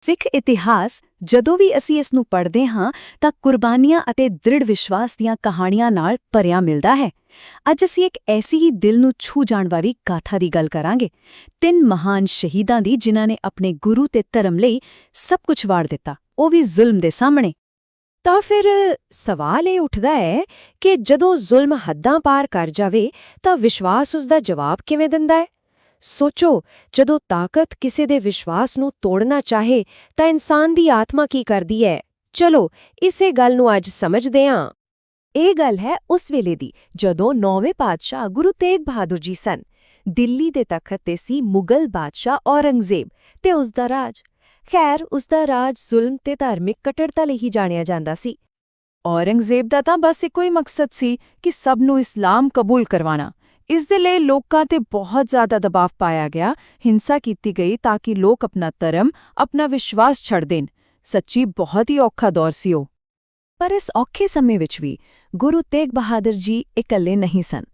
ਸਿੱਖ ਇਤਿਹਾਸ, ਜਦੋਂ ਵੀ ਅਸੀਂ ਇਸ ਨੂੰ ਪੜ੍ਹਦੇ ਹਾਂ, ਤਾਂ ਕੁਰਬਾਨੀਆਂ ਅਤੇ ਦ੍ਰਿੜ ਵਿਸ਼ਵਾਸ ਦੀਆਂ ਕਹਾਣੀਆਂ ਨਾਲ ਭਰਿਆ ਮਿਲਦਾ ਹੈ। ਅੱਜ ਅਸੀਂ ਇੱਕ ਐਸੀ ਹੀ ਦਿਲ ਨੂੰ ਛੂ ਜਾਣ ਵਾਲੀ ਗਾਥਾ ਦੀ ਗੱਲ ਕਰਾਂਗੇ। ਤਿੰਨ ਮਹਾਨ ਸ਼ਹੀਦਾਂ ਦੀ ਜਿਨ੍ਹਾਂ ਨੇ ਆਪਣੇ ਗੁਰੂ ਤੇ ਧਰਮ ਲਈ ਸਭ ਕੁਝ ਵਾੜ ਦਿੱਤਾ। ਉਹ ਵੀ ਜ਼ੁਲਮ ਦੇ ਸਾਹਮਣੇ। ਤਾਂ ਫਿਰ ਸਵਾਲ ਇਹ ਉੱਠਦਾ ਹੈ ਕਿ ਜਦੋਂ ਜ਼ੁਲਮ ਹੱਦਾਂ ਪਾਰ ਕਰ ਜਾਵੇ, ਤਾਂ ਵਿਸ਼ਵਾਸ ਉਸ ਦਾ ਜਵਾਬ ਕਿਵੇਂ ਦਿੰਦਾ ਹੈ? ਸੋਚੋ, ਜਦੋਂ ਤਾਕਤ ਕਿਸੇ ਦੇ ਵਿਸ਼ਵਾਸ ਨੂੰ ਤੋੜਨਾ ਚਾਹੇ, ਤਾਂ ਇਨਸਾਨ ਦੀ ਆਤਮਾ ਕੀ ਕਰਦੀ ਹੈ? ਚਲੋ, ਇਸੇ ਗੱਲ ਨੂੰ ਅੱਜ ਸਮਝਦੇ ਹਾਂ। ਇਹ ਗੱਲ ਹੈ ਉਸ ਵੇਲੇ ਦੀ, ਜਦੋਂ ਨੌਵੇਂ ਪਾਤਸ਼ਾਹ ਗੁਰੂ ਤੇਗ ਬਹਾਦਰ ਜੀ ਸਨ। ਦਿੱਲੀ ਦੇ ਤਖਤ ਤੇ ਸੀ ਮੁਗਲ ਬਾਦਸ਼ਾਹ ਔਰੰਗਜ਼ੇਬ ਤੇ ਉਸ ਦਾ ਰਾਜ। ਖੈਰ ਉਸ ਦਾ ਰਾਜ ਜ਼ੁਲਮ ਤੇ ਧਾਰਮਿਕ ਕਟੜਤਾ ਲਈ ਹੀ ਜਾਣਿਆ ਜਾਂਦਾ ਸੀ। ਔਰੰਗਜ਼ੇਬ ਦਾ ਤਾਂ ਬਸ ਇੱਕੋ ਹੀ ਮਕਸਦ ਸੀ ਕਿ ਸਭ ਨੂੰ ਇਸਲਾਮ ਕਬੂਲ ਕਰਵਾਣਾ ਇਸ ਦੇ ਲਈ ਲੋਕਾਂ ਤੇ ਬਹੁਤ ਜ਼ਿਆਦਾ ਦਬਾਅ ਪਾਇਆ ਗਿਆ, ਹਿੰਸਾ ਕੀਤੀ ਗਈ ਤਾਂ ਕਿ ਲੋਕ ਆਪਣਾ ਧਰਮ, ਆਪਣਾ ਵਿਸ਼ਵਾਸ ਛੱਡ ਦੇਣ। ਸੱਚੀ ਬਹੁਤ ਹੀ ਔਖਾ ਦੌਰ ਸੀ ਉਹ। ਪਰ ਇਸ ਔਖੇ ਸਮੇਂ ਵਿੱਚ ਵੀ ਗੁਰੂ ਤੇਗ ਬਹਾਦਰ ਜੀ ਇਕੱਲੇ ਨਹੀਂ ਸਨ।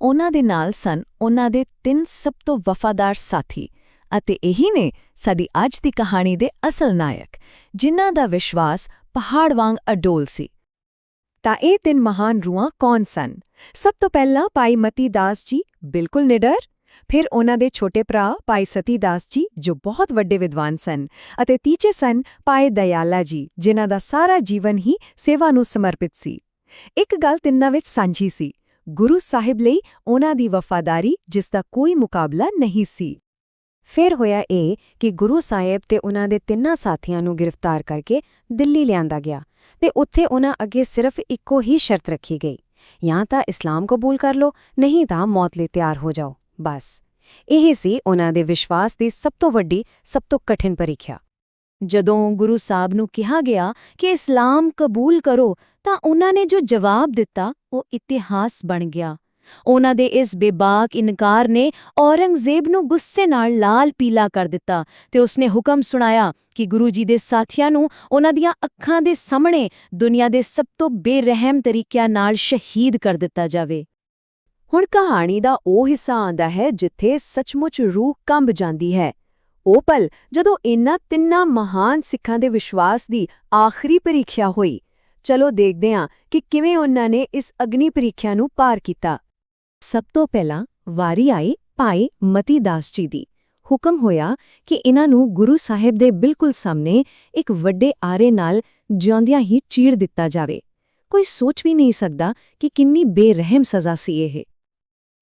ਉਹਨਾਂ ਦੇ ਨਾਲ ਸਨ ਉਹਨਾਂ ਦੇ ਤਿੰਨ ਸਭ ਤੋਂ ਵਫਾਦਾਰ ਸਾਥੀ ਅਤੇ ਇਹੀ ਨੇ ਸਾਡੀ ਅੱਜ ਦੀ ਕਹਾਣੀ ਦੇ ਅਸਲ ਨਾਇਕ, ਜਿਨ੍ਹਾਂ ਦਾ ਵਿਸ਼ਵਾਸ ਪਹਾੜ ਵਾਂਗ ਅਡੋਲ ਸੀ। ਤਾਂ ਇਹ ਤਿੰਨ ਮਹਾਨ ਰੂਹਾਂ ਕੌਣ ਸਨ? ਸਭ ਤੋਂ ਪਹਿਲਾਂ ਭਾਈ ਮਤੀ ਦਾਸ ਜੀ, ਬਿਲਕੁਲ ਨਿਡਰ। ਫਿਰ ਉਹਨਾਂ ਦੇ ਛੋਟੇ ਭਰਾ ਭਾਈ ਸਤੀ ਦਾਸ ਜੀ, ਜੋ ਬਹੁਤ ਵੱਡੇ ਵਿਦਵਾਨ ਸਨ। ਅਤੇ ਤੀਜੇ ਸਨ ਭਾਈ ਦਇਆਲਾ ਜੀ, ਜਿਨ੍ਹਾਂ ਦਾ ਸਾਰਾ ਜੀਵਨ ਹੀ ਸੇਵਾ ਨੂੰ ਸਮਰਪਿਤ ਸੀ। ਇੱਕ ਗੱਲ ਤਿੰਨਾਂ ਵਿੱਚ ਸਾਂਝੀ ਸੀ। ਗੁਰੂ ਸਾਹਿਬ ਲਈ ਉਹਨਾਂ ਦੀ ਵਫਾਦਾਰੀ, ਜਿਸ ਦਾ ਕੋਈ ਮੁਕਾਬਲਾ ਨਹੀਂ ਸੀ। ਫਿਰ ਹੋਇਆ ਇਹ ਕਿ ਗੁਰੂ ਸਾਹਿਬ ਤੇ ਉਹਨਾਂ ਦੇ ਤਿੰਨਾਂ ਸਾਥੀਆਂ ਨੂੰ ਗ੍ਰਿਫਤਾਰ ਕਰਕੇ ਦਿੱਲੀ ਲਿਆਂਦਾ ਗਿਆ। ਤੇ ਉੱਥੇ ਉਹਨਾਂ ਅੱਗੇ ਸਿਰਫ ਇੱਕੋ ਹੀ ਸ਼ਰਤ ਰੱਖੀ ਗਈ। ਜਾਂ ਤਾਂ ਇਸਲਾਮ ਕਬੂਲ ਕਰ ਲਓ, ਨਹੀਂ ਤਾਂ ਮੌਤ ਲਈ ਤਿਆਰ ਹੋ ਜਾਓ। ਬਸ। ਇਹ ਸੀ ਉਹਨਾਂ ਦੇ ਵਿਸ਼ਵਾਸ ਦੀ ਸਭ ਤੋਂ ਵੱਡੀ, ਸਭ ਤੋਂ ਕਠਿਨ ਪਰੀਖਿਆ। ਜਦੋਂ ਗੁਰੂ ਸਾਹਿਬ ਨੂੰ ਕਿਹਾ ਗਿਆ ਕਿ ਇਸਲਾਮ ਕਬੂਲ ਕਰੋ, ਤਾਂ ਉਹਨਾਂ ਨੇ ਜੋ ਜਵਾਬ ਦਿੱਤਾ, ਉਹ ਇਤਿਹਾਸ ਬਣ ਗਿਆ। ਉਹਨਾਂ ਦੇ ਇਸ ਬੇਬਾਕ ਇਨਕਾਰ ਨੇ ਔਰੰਗਜ਼ੇਬ ਨੂੰ ਗੁੱਸੇ ਨਾਲ ਲਾਲ ਪੀਲਾ ਕਰ ਦਿੱਤਾ ਤੇ ਉਸਨੇ ਹੁਕਮ ਸੁਣਾਇਆ ਕਿ ਗੁਰੂ ਜੀ ਦੇ ਸਾਥੀਆਂ ਨੂੰ ਉਹਨਾਂ ਦੀਆਂ ਅੱਖਾਂ ਦੇ ਸਾਹਮਣੇ ਦੁਨੀਆ ਦੇ ਸਭ ਤੋਂ ਬੇਰਹਿਮ ਤਰੀਕਿਆਂ ਨਾਲ ਸ਼ਹੀਦ ਕਰ ਦਿੱਤਾ ਜਾਵੇ। ਹੁਣ ਕਹਾਣੀ ਦਾ ਉਹ ਹਿੱਸਾ ਆਂਦਾ ਹੈ ਜਿੱਥੇ ਸੱਚਮੁੱਚ ਰੂਹ ਕੰਬ ਜਾਂਦੀ ਹੈ। ਉਹ ਪਲ ਜਦੋਂ ਇਨ੍ਹਾਂ ਤਿੰਨਾਂ ਮਹਾਨ ਸਿੱਖਾਂ ਦੇ ਵਿਸ਼ਵਾਸ ਦੀ ਆਖਰੀ ਪ੍ਰੀਖਿਆ ਹੋਈ। ਚਲੋ ਦੇਖਦੇ ਹਾਂ ਕਿ ਕਿਵੇਂ ਉਹਨਾਂ ਨੇ ਇਸ ਅਗਨੀ ਪ੍ਰੀਖਿਆ ਨੂੰ ਪਾਰ ਕੀਤਾ। ਸਭ ਤੋਂ ਪਹਿਲਾਂ ਵਾਰੀ ਆਈ ਭਾਈ ਮਤੀ ਦਾਸ ਜੀ ਦੀ। ਹੁਕਮ ਹੋਇਆ ਕਿ ਇਹਨਾਂ ਨੂੰ ਗੁਰੂ ਸਾਹਿਬ ਦੇ ਬਿਲਕੁਲ ਸਾਹਮਣੇ ਇੱਕ ਵੱਡੇ ਆਰੇ ਨਾਲ ਜਿਉਂਦਿਆਂ ਹੀ ਚੀਰ ਦਿੱਤਾ ਜਾਵੇ। ਕੋਈ ਸੋਚ ਵੀ ਨਹੀਂ ਸਕਦਾ ਕਿ ਕਿੰਨੀ ਬੇਰਹਿਮ ਸਜ਼ਾ ਸੀ ਇਹ।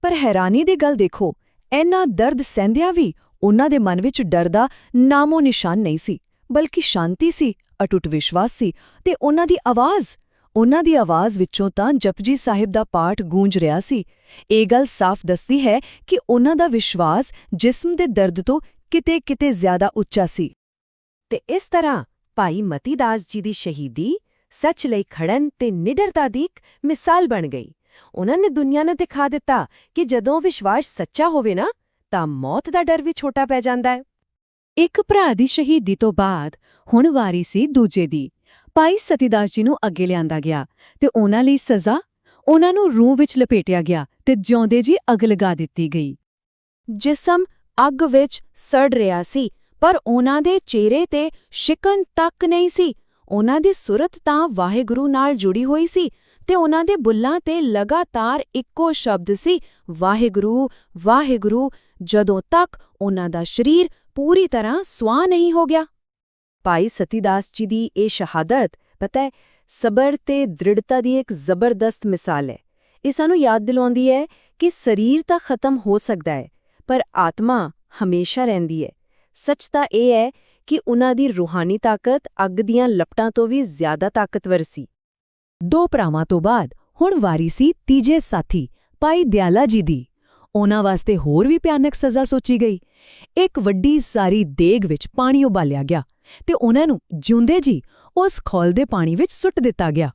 ਪਰ ਹੈਰਾਨੀ ਦੀ ਗੱਲ ਦੇਖੋ, ਇੰਨਾ ਦਰਦ ਸਹਿੰਦਿਆਂ ਵੀ ਉਹਨਾਂ ਦੇ ਮਨ ਵਿੱਚ ਡਰ ਦਾ ਨਾਮੋ ਨਿਸ਼ਾਨ ਨਹੀਂ ਸੀ, ਬਲਕਿ ਸ਼ਾਂਤੀ ਸੀ, ਅਟੁੱਟ ਵਿਸ਼ਵਾਸ ਸੀ ਤੇ ਉਹਨਾਂ ਦੀ ਆਵਾਜ਼ ਉਹਨਾਂ ਦੀ ਆਵਾਜ਼ ਵਿੱਚੋਂ ਤਾਂ ਜਪਜੀ ਸਾਹਿਬ ਦਾ ਪਾਠ ਗੂੰਜ ਰਿਹਾ ਸੀ। ਇਹ ਗੱਲ ਸਾਫ਼ ਦੱਸਦੀ ਹੈ ਕਿ ਉਹਨਾਂ ਦਾ ਵਿਸ਼ਵਾਸ ਜਿਸਮ ਦੇ ਦਰਦ ਤੋਂ ਕਿਤੇ-ਕਿਤੇ ਜ਼ਿਆਦਾ ਉੱਚਾ ਸੀ। ਤੇ ਇਸ ਤਰ੍ਹਾਂ ਭਾਈ ਮਤੀ ਦਾਸ ਜੀ ਦੀ ਸ਼ਹੀਦੀ ਸੱਚ ਲਈ ਖੜਨ ਤੇ ਨਿਡਰਤਾ ਦੀ ਇੱਕ ਮਿਸਾਲ ਬਣ ਗਈ। ਉਹਨਾਂ ਨੇ ਦੁਨੀਆ ਨੂੰ ਦਿਖਾ ਦਿੱਤਾ ਕਿ ਜਦੋਂ ਵਿਸ਼ਵਾਸ ਸੱਚਾ ਹੋਵੇ ਨਾ, ਤਾਂ ਮੌਤ ਦਾ ਡਰ ਵੀ ਛੋਟਾ ਪੈ ਜਾਂਦਾ ਹੈ। ਇੱਕ ਭਰਾ ਦੀ ਸ਼ਹੀਦੀ ਤੋਂ ਬਾਅਦ ਹੁਣ ਵਾਰੀ ਸੀ ਦੂਜੇ ਦੀ। ਭਾਈ ਸਤੀਦਾਸ ਜੀ ਨੂੰ ਅੱਗੇ ਲਿਆਂਦਾ ਗਿਆ ਤੇ ਉਹਨਾਂ ਲਈ ਸਜ਼ਾ ਉਹਨਾਂ ਨੂੰ ਰੂਹ ਵਿੱਚ ਲਪੇਟਿਆ ਗਿਆ ਤੇ ਜਿਉਂਦੇ ਜੀ ਅੱਗ ਲਗਾ ਦਿੱਤੀ ਗਈ। ਜਿਸਮ ਅੱਗ ਵਿੱਚ ਸੜ ਰਿਹਾ ਸੀ, ਪਰ ਉਹਨਾਂ ਦੇ ਚਿਹਰੇ ਤੇ ਸ਼ਿਕਨ ਤੱਕ ਨਹੀਂ ਸੀ। ਉਹਨਾਂ ਦੀ ਸੁਰਤ ਤਾਂ ਵਾਹਿਗੁਰੂ ਨਾਲ ਜੁੜੀ ਹੋਈ ਸੀ ਤੇ ਉਹਨਾਂ ਦੇ ਬੁੱਲਾਂ ਤੇ ਲਗਾਤਾਰ ਇੱਕੋ ਸ਼ਬਦ ਸੀ, ਵਾਹਿਗੁਰੂ ਵਾਹਿਗੁਰੂ। ਜਦੋਂ ਤੱਕ ਉਹਨਾਂ ਦਾ ਸਰੀਰ ਪੂਰੀ ਤਰ੍ਹਾਂ ਸੁਆਹ ਨਹੀਂ ਹੋ ਗਿਆ। ਭਾਈ ਸਤੀਦਾਸ ਜੀ ਦੀ ਇਹ ਸ਼ਹਾਦਤ, ਪਤਾ ਹੈ, ਸਬਰ ਤੇ ਦ੍ਰਿੜਤਾ ਦੀ ਇੱਕ ਜ਼ਬਰਦਸਤ ਮਿਸਾਲ ਹੈ। ਇਹ ਸਾਨੂੰ ਯਾਦ ਦਿਲਾਉਂਦੀ ਹੈ ਕਿ ਸਰੀਰ ਤਾਂ ਖਤਮ ਹੋ ਸਕਦਾ ਹੈ, ਪਰ ਆਤਮਾ ਹਮੇਸ਼ਾ ਰਹਿੰਦੀ ਹੈ। ਸੱਚ ਤਾਂ ਇਹ ਹੈ ਕਿ ਉਹਨਾਂ ਦੀ ਰੂਹਾਨੀ ਤਾਕਤ ਅੱਗ ਦੀਆਂ ਲਪਟਾਂ ਤੋਂ ਵੀ ਜ਼ਿਆਦਾ ਤਾਕਤਵਰ ਸੀ। ਦੋ ਭਰਾਵਾਂ ਤੋਂ ਬਾਅਦ ਹੁਣ ਵਾਰੀ ਸੀ ਤੀਜੇ ਸਾਥੀ, ਭਾਈ ਦਿਆਲਾ ਜੀ ਦੀ। ਉਹਨਾਂ ਵਾਸਤੇ ਹੋਰ ਵੀ ਭਿਆਨਕ ਸਜ਼ਾ ਸੋਚੀ ਗਈ। ਇੱਕ ਵੱਡੀ ਸਾਰੀ ਦੇਗ ਵਿੱਚ ਪਾਣੀ ਉਬਾਲਿਆ ਗਿਆ ਤੇ ਉਹਨਾਂ ਨੂੰ ਜਿਉਂਦੇ ਜੀ ਉਸ ਖੋਲ ਦੇ ਪਾਣੀ ਵਿੱਚ ਸੁੱਟ ਦਿੱਤਾ ਗਿਆ।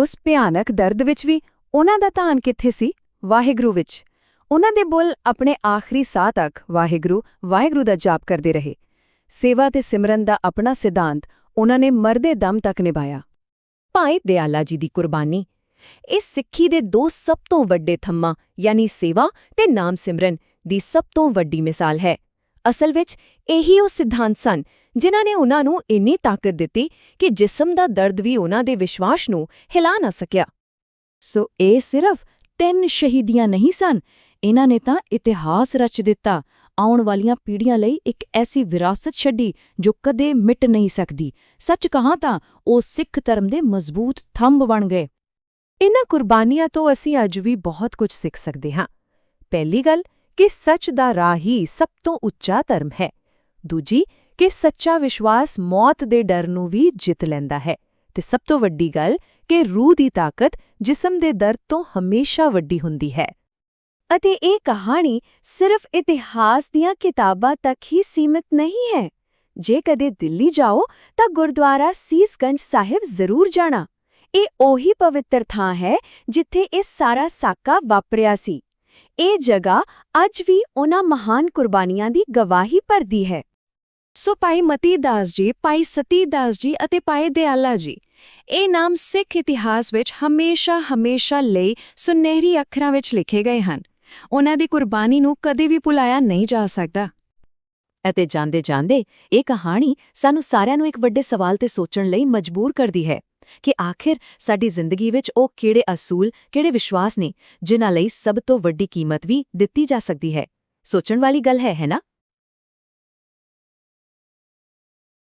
ਉਸ ਭਿਆਨਕ ਦਰਦ ਵਿੱਚ ਵੀ ਉਹਨਾਂ ਦਾ ਧਾਨ ਕਿੱਥੇ ਸੀ? ਵਾਹਿਗੁਰੂ ਵਿੱਚ। ਉਹਨਾਂ ਦੇ ਬੁੱਲ ਆਪਣੇ ਆਖਰੀ ਸਾਹ ਤੱਕ ਵਾਹਿਗੁਰੂ ਵਾਹਿਗੁਰੂ ਦਾ ਜਾਪ ਕਰਦੇ ਰਹੇ। ਸੇਵਾ ਤੇ ਸਿਮਰਨ ਦਾ ਆਪਣਾ ਸਿਧਾਂਤ ਉਹਨਾਂ ਨੇ ਮਰਦੇ ਦਮ ਤੱਕ ਨਿਭਾਇਆ। ਭਾਈ ਦਿਆਲਾ ਜੀ ਦੀ ਕੁਰਬਾਨੀ ਇਹ ਸਿੱਖੀ ਦੇ ਦੋ ਸਭ ਤੋਂ ਵੱਡੇ ਥੰਮਾ ਯਾਨੀ ਸੇਵਾ ਤੇ ਨਾਮ ਸਿਮਰਨ, ਦੀ ਸਭ ਤੋਂ ਵੱਡੀ ਮਿਸਾਲ ਹੈ। ਅਸਲ ਵਿੱਚ ਇਹੀ ਉਹ ਸਿਧਾਂਤ ਸਨ ਜਿਨ੍ਹਾਂ ਨੇ ਉਹਨਾਂ ਨੂੰ ਇੰਨੀ ਤਾਕਤ ਦਿੱਤੀ ਕਿ ਜਿਸਮ ਦਾ ਦਰਦ ਵੀ ਉਹਨਾਂ ਦੇ ਵਿਸ਼ਵਾਸ ਨੂੰ ਹਿਲਾ ਨਾ ਸਕਿਆ। ਸੋ ਇਹ ਸਿਰਫ ਤਿੰਨ ਸ਼ਹੀਦੀਆਂ ਨਹੀਂ ਸਨ, ਇਹਨਾਂ ਨੇ ਤਾਂ ਇਤਿਹਾਸ ਰਚ ਦਿੱਤਾ, ਆਉਣ ਵਾਲੀਆਂ ਪੀੜ੍ਹੀਆਂ ਲਈ ਇੱਕ ਐਸੀ ਵਿਰਾਸਤ ਛੱਡੀ ਜੋ ਕਦੇ ਮਿਟ ਨਹੀਂ ਸਕਦੀ। ਸੱਚ ਕਹਾਂ ਤਾਂ ਉਹ ਸਿੱਖ ਧਰਮ ਦੇ ਮਜ਼ਬੂਤ ਥੰਬ ਬਣ ਗਏ। ਇਨ੍ਹਾਂ ਕੁਰਬਾਨੀਆਂ ਤੋਂ ਅਸੀਂ ਅੱਜ ਵੀ ਬਹੁਤ ਕੁਝ ਸਿੱਖ ਸਕਦੇ ਹਾਂ। ਪਹਿਲੀ ਗੱਲ, ਕਿ ਸੱਚ ਦਾ ਰਾਹ ਹੀ ਸਭ ਤੋਂ ਉੱਚਾ ਧਰਮ ਹੈ। ਦੂਜੀ, ਕਿ ਸੱਚਾ ਵਿਸ਼ਵਾਸ ਮੌਤ ਦੇ ਡਰ ਨੂੰ ਵੀ ਜਿੱਤ ਲੈਂਦਾ ਹੈ। ਤੇ ਸਭ ਤੋਂ ਵੱਡੀ ਗੱਲ, ਕਿ ਰੂਹ ਦੀ ਤਾਕਤ ਜਿਸਮ ਦੇ ਦਰਦ ਤੋਂ ਹਮੇਸ਼ਾ ਵੱਡੀ ਹੁੰਦੀ ਹੈ। ਅਤੇ ਇਹ ਕਹਾਣੀ ਸਿਰਫ ਇਤਿਹਾਸ ਦੀਆਂ ਕਿਤਾਬਾਂ ਤੱਕ ਹੀ ਸੀਮਿਤ ਨਹੀਂ ਹੈ। ਜੇ ਕਦੇ ਦਿੱਲੀ ਜਾਓ, ਤਾਂ ਗੁਰਦੁਆਰਾ ਸੀਸਗੰਜ ਸਾਹਿਬ ਜ਼ਰੂਰ ਜਾਣਾ। ਇਹ ਉਹੀ ਪਵਿੱਤਰ ਥਾਂ ਹੈ ਜਿੱਥੇ ਇਹ ਸਾਰਾ ਸਾਕਾ ਵਾਪਰਿਆ ਸੀ। ਇਹ ਜਗ੍ਹਾ ਅੱਜ ਵੀ ਉਹਨਾਂ ਮਹਾਨ ਕੁਰਬਾਨੀਆਂ ਦੀ ਗਵਾਹੀ ਭਰਦੀ ਹੈ। ਸੋ ਭਾਈ ਮਤੀ ਦਾਸ ਜੀ, ਭਾਈ ਸਤੀ ਦਾਸ ਜੀ ਅਤੇ ਭਾਈ ਦਿਆਲਾ ਜੀ, ਇਹ ਨਾਮ ਸਿੱਖ ਇਤਿਹਾਸ ਵਿੱਚ ਹਮੇਸ਼ਾ ਹਮੇਸ਼ਾ ਲਈ ਸੁਨਹਿਰੀ ਅੱਖਰਾਂ ਵਿੱਚ ਲਿਖੇ ਗਏ ਹਨ। ਉਹਨਾਂ ਦੀ ਕੁਰਬਾਨੀ ਨੂੰ ਕਦੇ ਵੀ ਭੁਲਾਇਆ ਨਹੀਂ ਜਾ ਸਕਦਾ। ਅਤੇ ਜਾਂਦੇ ਜਾਂਦੇ ਇਹ ਕਹਾਣੀ ਸਾਨੂੰ ਸਾਰਿਆਂ ਨੂੰ ਇੱਕ ਵੱਡੇ ਸਵਾਲ ਤੇ ਸੋਚਣ ਲਈ ਮਜਬੂਰ ਕਰਦੀ ਹੈ। ਕਿ ਆਖਿਰ ਸਾਡੀ ਜ਼ਿੰਦਗੀ ਵਿੱਚ ਉਹ ਕਿਹੜੇ ਅਸੂਲ, ਕਿਹੜੇ ਵਿਸ਼ਵਾਸ ਨੇ, ਜਿਨ੍ਹਾਂ ਲਈ ਸਭ ਤੋਂ ਵੱਡੀ ਕੀਮਤ ਵੀ ਦਿੱਤੀ ਜਾ ਸਕਦੀ ਹੈ। ਸੋਚਣ ਵਾਲੀ ਗੱਲ ਹੈ ਹੈ ਨਾ?